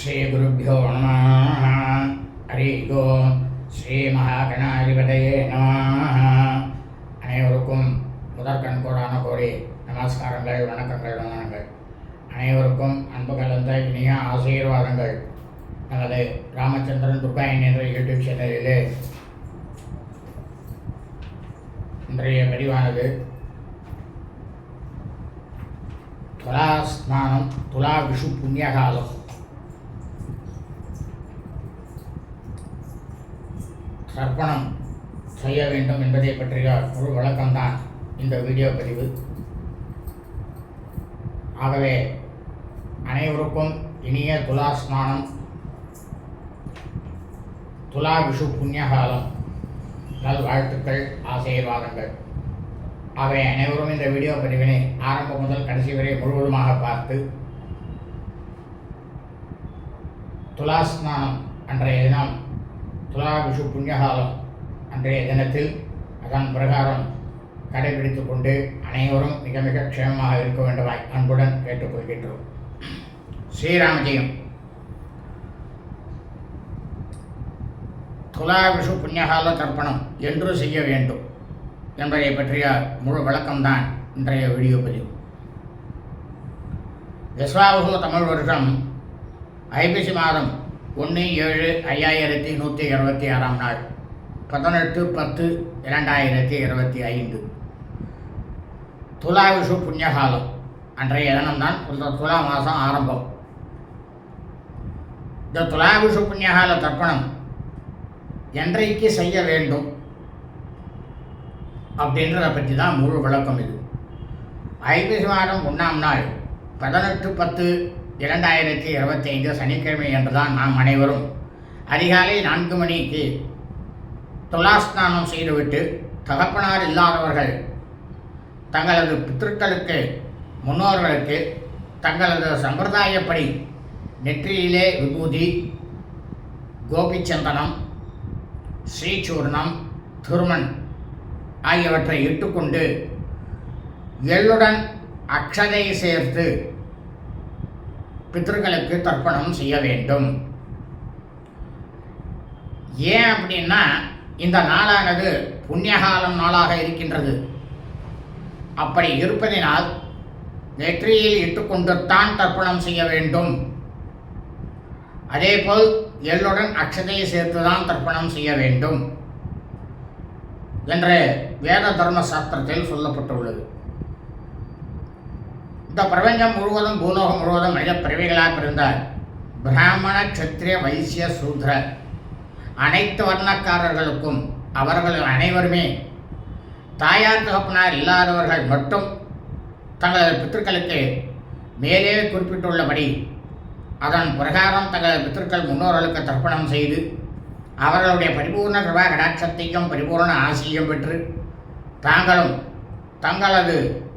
ஸ்ரீகுருப்போ நம ஹரி ஓம். ஸ்ரீ மகாகணாதிபதையே நம அனைவருக்கும் முதற்கண் கோடான கோடி நமஸ்காரங்கள் வணக்கங்கள் வந்தனங்கள். அனைவருக்கும் அன்பு கலந்த இனிய ஆசீர்வாதங்கள். நமது ராமச்சந்திரன் துர்காயின் என்ற யூடியூப் சேனலிலே இன்றைய பதிவானது துலா ஸ்நானம் துலா விஷு புண்ணியகாலம். தர்ப்பணம் செய்ய வேண்டும் என்பதை பற்றிய ஒரு விளக்கம்தான் இந்த வீடியோ பதிவு. ஆகவே அனைவருக்கும் இனிய துலா ஸ்நானம் துலா விஷு புண்ணியகாலம். நல் வாழ்த்துக்கள் ஆசீர்வாதங்கள். ஆகவே அனைவரும் இந்த வீடியோ பதிவினை ஆரம்பம் முதல் கடைசி வரை முழுவதுமாக பார்த்து துலா ஸ்நானம் அன்றைய தினம் துலா விஷு புண்ணியகாலம் அன்றைய தினத்தில் அதன் பிரகாரம் கடைபிடித்து கொண்டு அனைவரும் மிக மிக க்ஷேமமாக இருக்க வேண்டுமாய் அன்புடன் கேட்டுக்கொள்கின்றோம். ஸ்ரீராமஜெயம். துலா விஷு புண்ணியகால தர்ப்பணம் என்று செய்ய வேண்டும் என்பதை பற்றிய முழு விளக்கம்தான் இன்றைய வீடியோ பதிவு. விஸ்வாவசு தமிழ் வருஷம் ஐபிசி மாதம் ஒன்று ஏழு ஐயாயிரத்தி நூற்றி இருபத்தி ஆறாம் நாள். பதினெட்டு பத்து இரண்டாயிரத்தி இருபத்தி ஐந்து. துலா விஷு புண்ணியகாலம். அன்றைய தினம்தான் இந்த துலா மாதம் ஆரம்பம். இந்த துலா விஷு புண்ணியகால தர்ப்பணம் என்றைக்கு செய்ய வேண்டும் அப்படின்றத பற்றி தான் முழு விளக்கம் இது. ஐப்பசி மாதம் ஒன்றாம் நாள் பதினெட்டு பத்து இரண்டாயிரத்தி இருபத்தி ஐந்து சனிக்கிழமை என்று தான் நாம் அனைவரும் அதிகாலை நான்கு மணிக்கு துலாஸ்நானம் செய்துவிட்டு தகப்பனார் இல்லாதவர்கள் தங்களது பித்திருக்களுக்கு முன்னோர்களுக்கு தங்களது சம்பிரதாயப்படி நெற்றியிலே விபூதி கோபிச்சந்தனம் ஸ்ரீசூர்ணம் துருமன் ஆகியவற்றை இட்டுக்கொண்டு எள்ளுடன் அக்ஷதை சேர்த்து பித்தர்களுக்கு தர்ப்பணம் செய்ய வேண்டும். ஏன் அப்படின்னா இந்த நாளானது புண்ணியகாலம் நாளாக இருக்கின்றது. அப்படி இருப்பதினால் நெற்றியில் இட்டுக்கொண்டுத்தான் தர்ப்பணம் செய்ய வேண்டும். அதேபோல் எள்ளுடன் அக்ஷதையை சேர்த்துதான் தர்ப்பணம் செய்ய வேண்டும். என்று வேத தர்ம சாஸ்திரத்தில் சொல்லப்பட்டுள்ளது. இந்த பிரபஞ்சம் முழுவதும் பூலோகம் முழுவதும் மனித பிறவிகளாக பிறந்த பிராமண கத்திரிய வைசிய சூத்ர. அனைத்து வர்ணக்காரர்களுக்கும் அவர்கள் அனைவருமே தாயார் தகப்பனார் இல்லாதவர்கள் மட்டும் தங்களது பித்திருக்களுக்கு மேலே குறிப்பிட்டுள்ளபடி அதன் பிரகாரம் தங்களது பித்திருக்கள் முன்னோர்களுக்கு தர்ப்பணம் செய்து அவர்களுடைய பரிபூர்ண கிருபா கடாட்சத்தையும் பரிபூர்ண ஆசையும் பெற்று தாங்களும் தங்களது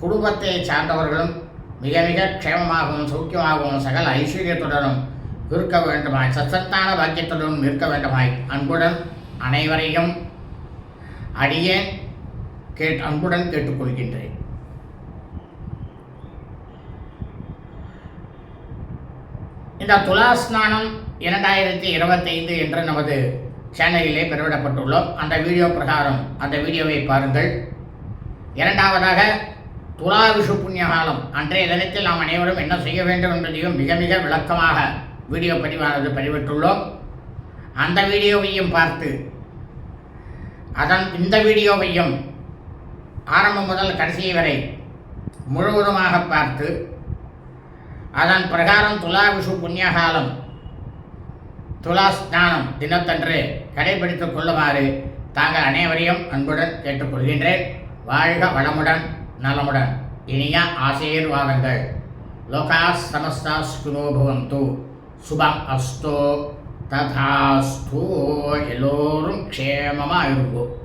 குடும்பத்தை சார்ந்தவர்களும் மிக மிக க்ஷேமமாகவும் சௌக்கியமாகவும் சகல ஐஸ்வர்யத்துடனும் இருக்க வேண்டுமாய் சச்சத்தான பாக்கியத்துடனும் இருக்க வேண்டுமாய். அன்புடன் அனைவரையும் அடியேன் கேட் அன்புடன் கேட்டுக்கொள்கின்றேன். இந்த துலா ஸ்நானம் இரண்டாயிரத்தி இருபத்தைந்து என்று நமது சேனலிலே பெருவிடப்பட்டுள்ளோம் அந்த வீடியோ பிரகாரம் அந்த வீடியோவை பாருங்கள். இரண்டாவதாக துலா விஷு புண்ணியகாலம் அன்றைய தினத்தில் நாம் அனைவரும் என்ன செய்ய வேண்டும் என்பதையும் மிக மிக விளக்கமாக வீடியோ பதிவானது பதிவிட்டுள்ளோம். அந்த வீடியோவையும் பார்த்து அதன் இந்த வீடியோவையும் ஆரம்பம் முதல் கடைசி வரை முழுவதுமாக பார்த்து அதன் பிரகாரம் துலா விஷு புண்ணியகாலம் துலா ஸ்நானம் தினத்தன்று கடைபிடித்துக் கொள்ளுமாறு தாங்கள் அனைவரையும் அன்புடன் கேட்டுக்கொள்கின்றேன். வாழ்க வளமுடன். நலமுடன் இனிய ஆசீர்வாதங்கள். லோகா சமஸ்தா சுனோ சுபம் அஸ்தோ. ததாஸ்தோ. எல்லோரும் க்ஷேமமாக இருக்கும்